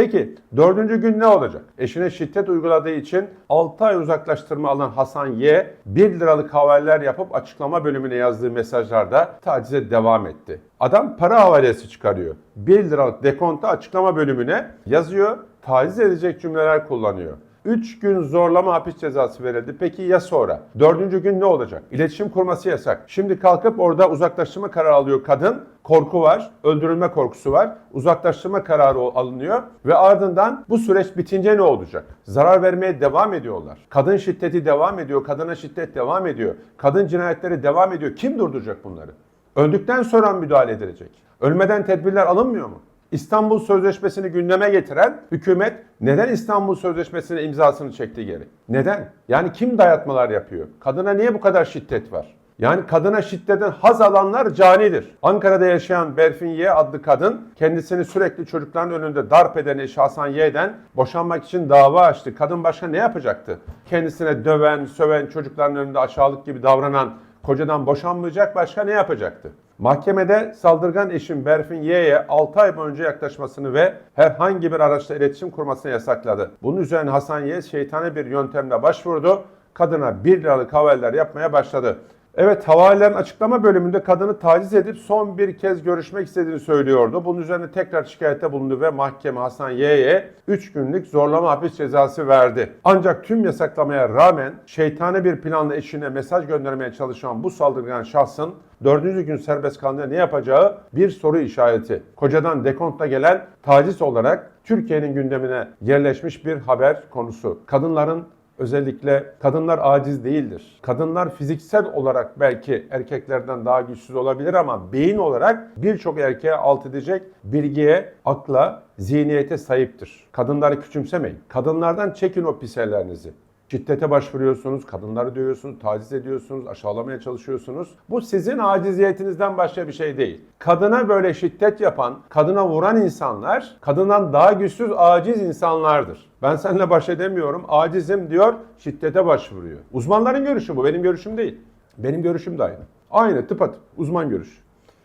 Peki dördüncü gün ne olacak? Eşine şiddet uyguladığı için 6 ay uzaklaştırma alan Hasan Y 1 liralık havaller yapıp açıklama bölümüne yazdığı mesajlarda tacize devam etti. Adam para havalesi çıkarıyor. 1 liralık dekontu açıklama bölümüne yazıyor. Taciz edecek cümleler kullanıyor. 3 gün zorlama hapis cezası verildi. Peki ya sonra? Dördüncü gün ne olacak? İletişim kurması yasak. Şimdi kalkıp orada uzaklaştırma kararı alıyor kadın. Korku var, öldürülme korkusu var. Uzaklaştırma kararı alınıyor ve ardından bu süreç bitince ne olacak? Zarar vermeye devam ediyorlar. Kadın şiddeti devam ediyor, kadına şiddet devam ediyor. Kadın cinayetleri devam ediyor. Kim durduracak bunları? Öldükten sonra müdahale edilecek. Ölmeden tedbirler alınmıyor mu? İstanbul Sözleşmesi'ni gündeme getiren hükümet neden İstanbul Sözleşmesi'ne imzasını çekti geri? Neden? Yani kim dayatmalar yapıyor? Kadına niye bu kadar şiddet var? Yani kadına şiddetten haz alanlar canidir. Ankara'da yaşayan Berfin Y adlı kadın kendisini sürekli çocukların önünde darp eden eşi Hasan Y'den boşanmak için dava açtı. Kadın başka ne yapacaktı? Kendisine döven, söven, çocukların önünde aşağılık gibi davranan kocadan boşanmayacak başka ne yapacaktı? Mahkemede saldırgan eşin Berfin Y'ye 6 ay boyunca yaklaşmasını ve herhangi bir araçla iletişim kurmasını yasakladı. Bunun üzerine Hasan Y şeytani bir yöntemle başvurdu. Kadına 1 liralık havaller yapmaya başladı. Evet havalelerin açıklama bölümünde kadını taciz edip son bir kez görüşmek istediğini söylüyordu. Bunun üzerine tekrar şikayette bulundu ve mahkeme Hasan Y'ye 3 günlük zorlama hapis cezası verdi. Ancak tüm yasaklamaya rağmen şeytani bir planla eşine mesaj göndermeye çalışan bu saldırgan şahsın dördüncü gün serbest kalınca ne yapacağı bir soru işareti. Kocadan dekontla gelen taciz olarak Türkiye'nin gündemine yerleşmiş bir haber konusu. Kadınların Özellikle kadınlar aciz değildir. Kadınlar fiziksel olarak belki erkeklerden daha güçsüz olabilir ama beyin olarak birçok erkeğe alt edecek bilgiye, akla, zihniyete sahiptir. Kadınları küçümsemeyin. Kadınlardan çekin o pis ellerinizi. Şiddete başvuruyorsunuz, kadınları dövüyorsunuz, taciz ediyorsunuz, aşağılamaya çalışıyorsunuz. Bu sizin aciziyetinizden başka bir şey değil. Kadına böyle şiddet yapan, kadına vuran insanlar, kadından daha güçsüz, aciz insanlardır. Ben seninle baş edemiyorum, acizim diyor, şiddete başvuruyor. Uzmanların görüşü bu, benim görüşüm değil. Benim görüşüm de aynı. Aynı tıpatıp uzman görüşü.